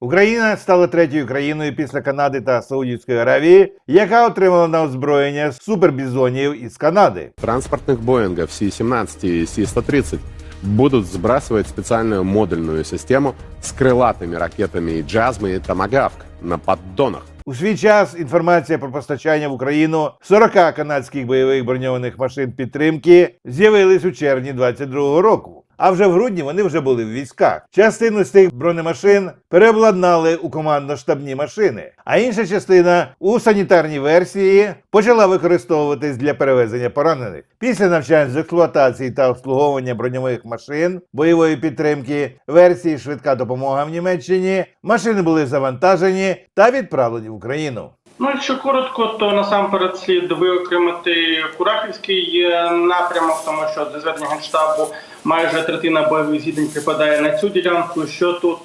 Україна стала третьою країною після Канади та Саудівської Аравії, яка отримала на озброєння супербізонів із Канади. транспортных Боингов Си-17 и Си-130 будут сбрасывать специальную модульную систему с крылатыми ракетами «Джазмы» и «Томагавк» на поддонах. У свій час інформація про постачання в Україну 40 канадських бойових броньованих машин підтримки з'явились у червні 22-го року. А вже в грудні вони вже були в військах. Частину з цих бронемашин переобладнали у командно-штабні машини, а інша частина у санітарній версії почала використовуватись для перевезення поранених. Після навчань з експлуатації та обслуговування броньових машин бойової підтримки версії швидка допомога в Німеччині машини були завантажені та відправлені в Україну. Ну, якщо коротко, то насамперед слід виокремити Курахівський напрямок, тому що зі зведення генштабу майже третина бойових зіткнень припадає на цю ділянку. Що тут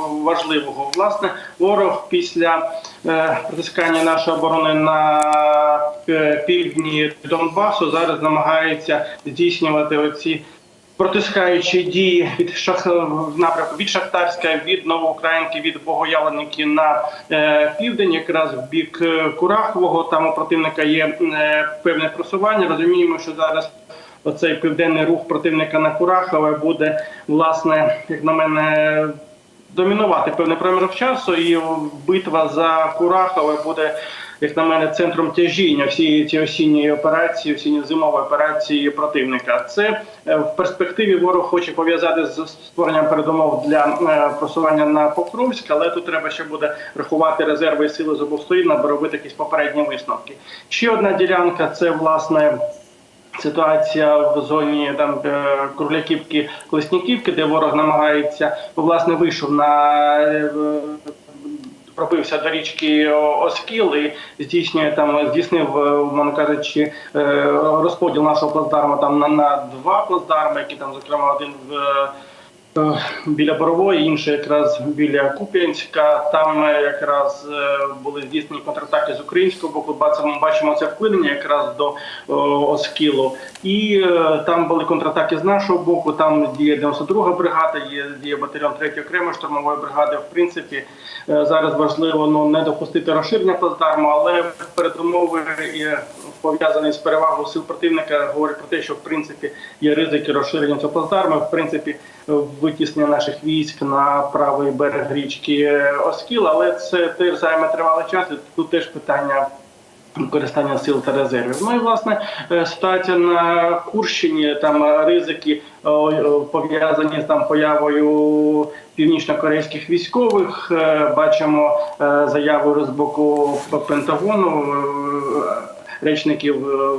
важливого? Власне, ворог після е, протискання нашої оборони на е, півдні Донбасу зараз намагається здійснювати оці протискаючі дії від шах напрямку від Шахтарська, від Новоукраїнки, від Богоявленки на е, південь, якраз в бік е, Курахового. Там у противника є е, певне просування. Розуміємо, що зараз. Оцей південний рух противника на Курахове буде, власне, як на мене, домінувати певний проміжок часу, і битва за Курахове буде, як на мене, центром тяжіння всієї цієї осінньої операції, осінньо-зимової операції противника. Це е, в перспективі ворог хоче пов'язати з створенням передумов для е, просування на Покровськ, але тут треба ще буде рахувати резерви і сили з обох сторін, аби робити якісь попередні висновки. Ще одна ділянка це власне. Ситуація в зоні там е, Кругляківки, Колесніківки, де ворог намагається, власне, вийшов на пробився до річки Оскіл і здійснює там, здійснив, мовно умовно кажучи, е, розподіл нашого плацдарму там на, на два плацдарми, які там, зокрема, один в. Е, Біля Борової, інший якраз біля Куп'янська. Там якраз е, були здійснені контратаки з українського боку. Бачимо, бачимо це вклинення якраз до Оскілу. І е, там були контратаки з нашого боку. Там діє 92 бригада, є діє батальйон 3 окремої штурмової бригади. В принципі, е, зараз важливо ну не допустити розширення плацдарму, але передумови пов'язаний з перевагою сил противника говорить про те, що в принципі є ризики розширення цього плацдарму. В принципі, витіснення наших військ на правий берег річки Оскіл, але це теж займе тривалий час. і Тут теж питання. Використання сил та резервів. Ну і власне е, ситуація на Курщині, там ризики о, о, пов'язані з там появою північно-корейських військових. Е, Бачимо е, заяву з боку Пентагону е, речників е,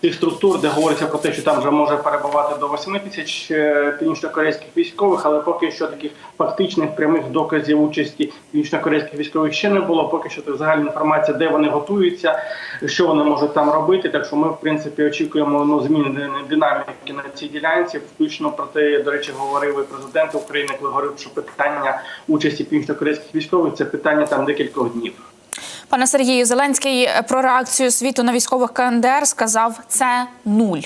тих структур, де говориться про те, що там вже може перебувати до 8 тисяч е, північно-корейських військових, але поки що таких фактичних прямих доказів участі північно-корейських військових ще не було. Поки що це загальна інформація, де вони готуються, що вони можуть там робити. Так що ми, в принципі, очікуємо ну зміни динаміки на цій ділянці. Включно про те, до речі, говорив і президент України, коли говорив, що питання участі північно-корейських військових це питання там декількох днів. Пане Сергію, Зеленський е, про реакцію світу на військових КНДР сказав це нуль.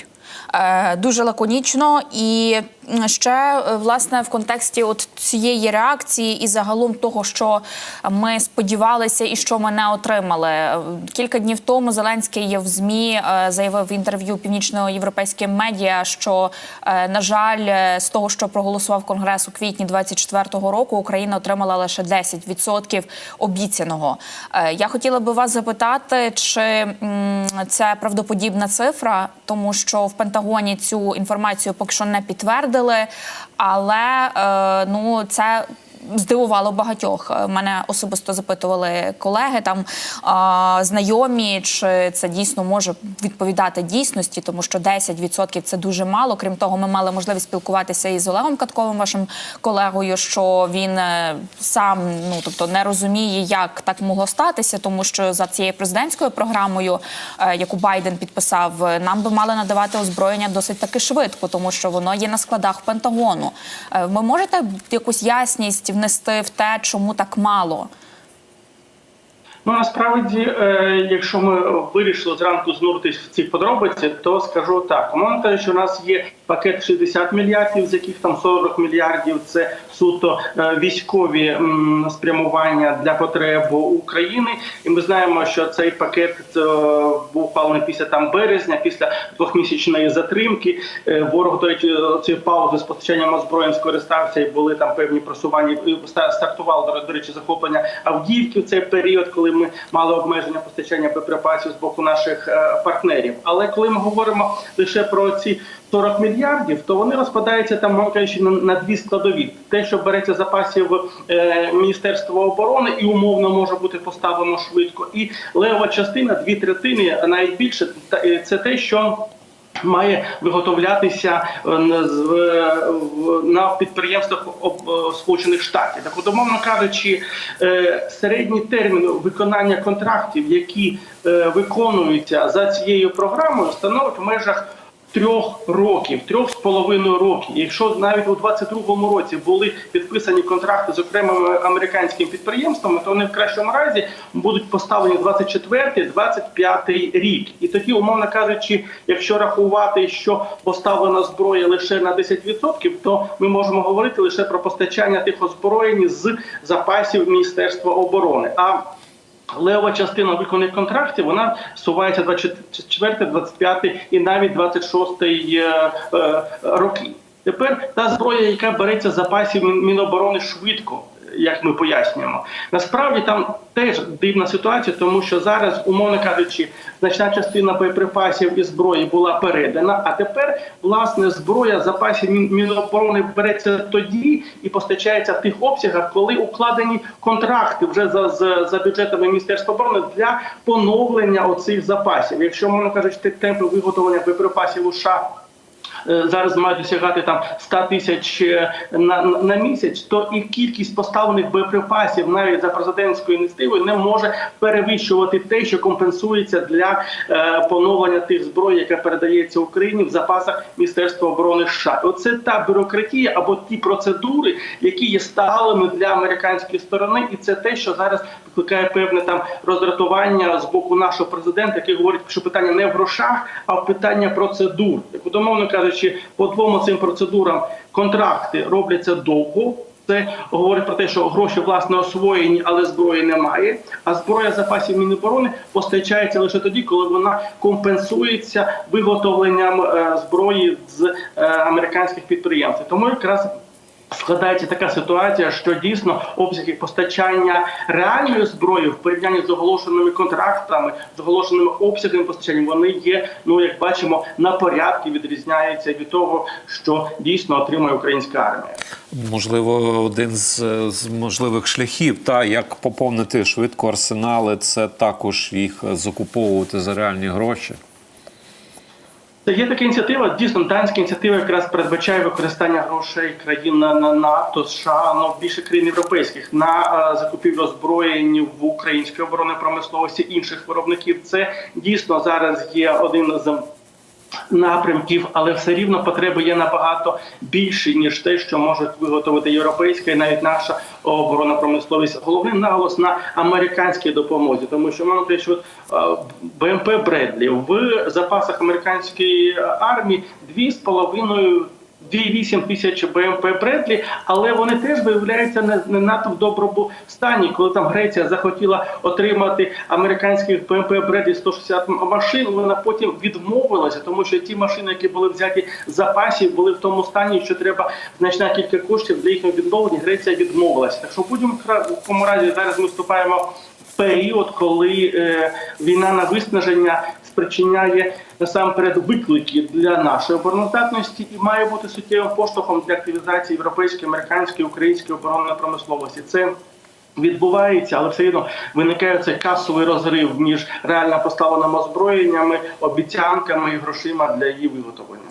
Е, Дуже лаконічно і ще е, власне в контексті от цієї реакції і загалом того, що ми сподівалися і що ми не отримали. Кілька днів тому Зеленський в змі е, заявив в інтерв'ю північноєвропейським медіа, що е, на жаль, з того, що проголосував Конгрес у квітні 24-го року, Україна отримала лише 10% обіцяного. Я хотіла би вас запитати, чи це правдоподібна цифра, тому що в Пентагоні цю інформацію поки що не підтвердили, але е, ну це. Здивувало багатьох. Е, Мене особисто запитували колеги там знайомі, чи це дійсно може відповідати дійсності, тому що 10% це дуже мало. Крім того, ми мали можливість спілкуватися із Олегом Катковим, вашим колегою, що він е, сам ну тобто не розуміє, як так могло статися, тому що за цією президентською програмою, е, яку Байден підписав, нам би мали надавати озброєння досить таки швидко, тому що воно є на складах Пентагону. Ви можете якусь ясність внести в те, чому так мало? Ну насправді, е, якщо ми вирішили зранку знуритись в ці подробиці, то скажу так. момент, що у нас є пакет 60 мільярдів, з яких там 40 мільярдів це суто е, військові спрямування для потреб України. І ми знаємо, що цей пакет е, був ухвалений після там березня, після двохмісячної затримки. Е, Ворог до речі, цієї паузи з постачанням озброєнь скористався і були там певні просування. Стартувало до- речі захоплення Авдіївки в цей період, коли ми мали обмеження постачання боєприпасів з боку наших партнерів. Але коли ми говоримо лише про ці 40 мільярдів, то вони розпадаються там, кажучи, на дві складові: те, що береться запасів е, Міністерства оборони, і умовно може бути поставлено швидко. І лева частина, дві третини, навіть більше, е, це те, що. Має виготовлятися е, на підприємствах е, Сполучених Штатів. Так, умовно кажучи, середній термін виконання контрактів, які виконуються за цією програмою, становить в межах трьох років, трьох з половиною років. Якщо навіть у 22-му році були підписані контракти з окремими американськими підприємствами, то вони в кращому разі будуть поставлені 24-25 рік. І тоді, умовно кажучи, якщо рахувати, що поставлена зброя лише на 10%, то ми можемо говорити лише про постачання тих озброєнь з запасів Міністерства оборони. А Лева частина виконаних контрактів вона сувається 24, 25 і навіть 26 е, е, роки. Тепер та зброя, яка береться з запасів Міноборони швидко, як ми пояснюємо, насправді там теж дивна ситуація, тому що зараз, умовно кажучи, значна частина боєприпасів і зброї була передана. А тепер власне зброя запасів Міноборони береться тоді і постачається в тих обсягах, коли укладені контракти вже за, за, за бюджетами Міністерства оборони для поновлення оцих запасів. Якщо мовно кажучи, те- темпи виготовлення боєприпасів у США зараз мають досягати там 100 тисяч е, на, на, місяць, то і кількість поставлених боєприпасів навіть за президентською ініціативою не може перевищувати те, що компенсується для е, поновлення тих зброй, яка передається Україні в запасах Міністерства оборони США. Оце та бюрократія або ті процедури, які є сталими для американської сторони, і це те, що зараз викликає певне там роздратування з боку нашого президента, який говорить, що питання не в грошах, а в питання процедур. Так, умовно кажучи, по двом цим процедурам контракти робляться довго. Це говорить про те, що гроші власне освоєні, але зброї немає. А зброя запасів Міноборони постачається лише тоді, коли вона компенсується виготовленням е, зброї з е, американських підприємств. Тому якраз складається така ситуація, що дійсно обсяги постачання реальної зброї в порівнянні з оголошеними контрактами, з оголошеними обсягами постачання, вони є, ну як бачимо, на порядки відрізняються від того, що дійсно отримує українська армія. Можливо, один з, з можливих шляхів, та як поповнити швидко арсенали, це також їх закуповувати за реальні гроші. Це є така ініціатива. Дійсно, данська ініціатива якраз передбачає використання грошей країн на, на НАТО, США, ну більше країн європейських на е, закупівлю озброєнь в українській оборонній промисловості інших виробників. Це дійсно зараз є один з напрямків, але все рівно потреби є набагато більші ніж те, що можуть виготовити європейська і навіть наша оборонна промисловість. Головний наголос на американській допомозі, тому що мало що е, БМП Бредлі в запасах американської армії дві з половиною. 2,8 тисяч БМП Бредлі, але вони теж виявляються не, не надто в доброму стані. Коли там Греція захотіла отримати американських БМП Бредлі 160 машин, вона потім відмовилася, тому що ті машини, які були взяті з запасів, були в тому стані, що треба значна кількість коштів для їхнього відновлення. Греція відмовилася. Так що в будь-якому разі зараз ми вступаємо період, коли е, війна на виснаження спричиняє насамперед виклики для нашої обороноздатності і має бути суттєвим поштовхом для активізації європейської, американської, української оборонної промисловості. Це відбувається, але все одно виникає цей касовий розрив між реально поставленими озброєннями, обіцянками і грошима для її виготовлення.